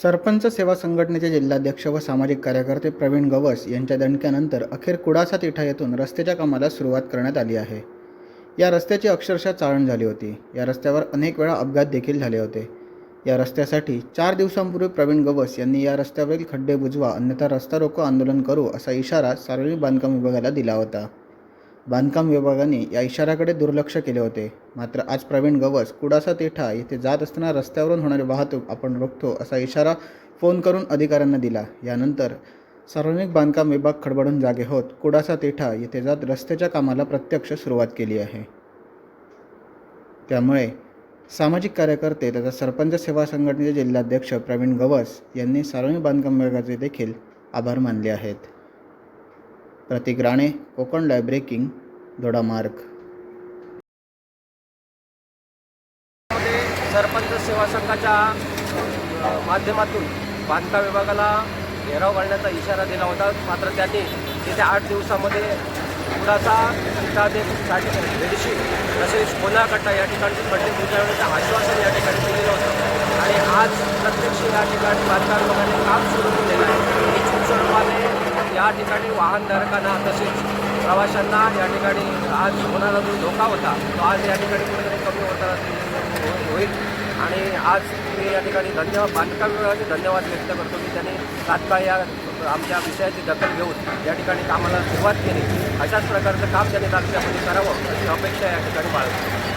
सरपंच सेवा संघटनेचे जिल्हाध्यक्ष व सामाजिक कार्यकर्ते प्रवीण गवस यांच्या दणक्यानंतर अखेर कुडासा तिठा येथून रस्त्याच्या कामाला सुरुवात करण्यात आली आहे. या रस्त्याची अक्षरशः चाळण झाली होती. या रस्त्यावर अनेक वेळा अपघात देखील झाले होते. या रस्त्यासाठी चार दिवसांपूर्वी प्रवीण गवस यांनी या रस्त्यावरील खड्डे बुजवा अन्यथा रस्ता रोको आंदोलन करू असा इशारा सार्वजनिक बांधकाम विभागाला दिला होता. बांधकाम विभागाने या इशाऱ्याकडे दुर्लक्ष केले होते. मात्र आज प्रवीण गवस कुडासा तेठा येथे जात असताना रस्त्यावरून होणारी वाहतूक आपण रोखतो असा इशारा फोन करून अधिकाऱ्यांना दिला. यानंतर सार्वजनिक बांधकाम विभाग खडबडून जागे होत कुडासा तेठा येथे जात रस्त्याच्या कामाला प्रत्यक्ष सुरुवात केली आहे. त्यामुळे सामाजिक कार्यकर्ते तथा सरपंच सेवा संघटनेचे जिल्हाध्यक्ष प्रवीण गवस यांनी सार्वजनिक बांधकाम विभागाचे देखील आभार मानले आहेत. प्रतीक राणे कोकण लाईव्ह ब्रेकिंग दोडामार्ग सरपंच सेवा संघाच्या माध्यमातून बांधकाम विभागाला घेराव घालण्याचा इशारा दिला होता. मात्र त्यांनी येत्या आठ दिवसामध्ये कुडाचा इटादे बेडशीट तसेच कोणाकट्टा या ठिकाणची खड्डे बुजवण्याचं आश्वासन या ठिकाणी दिलेलं होतं. आणि आज प्रत्यक्ष या ठिकाणी बांधकाम विभागाने काम सुरू केलेलं आहे. स्वरूपाने या ठिकाणी वाहनधारकांना तसेच प्रवाशांना या ठिकाणी आज होणारा जो धोका होता तो आज या ठिकाणी कुठेतरी कमी होताना होईल. आणि आज मी या ठिकाणी धन्यवाद बांधकाम विभागाचे धन्यवाद व्यक्त करतो की त्यांनी तात्काळ या आमच्या विषयाची दखल घेऊन या ठिकाणी कामाला सुरुवात केली. अशाच प्रकारचं काम त्यांनी तालुक्यामध्ये करावं अशी अपेक्षा या ठिकाणी बाळगतो.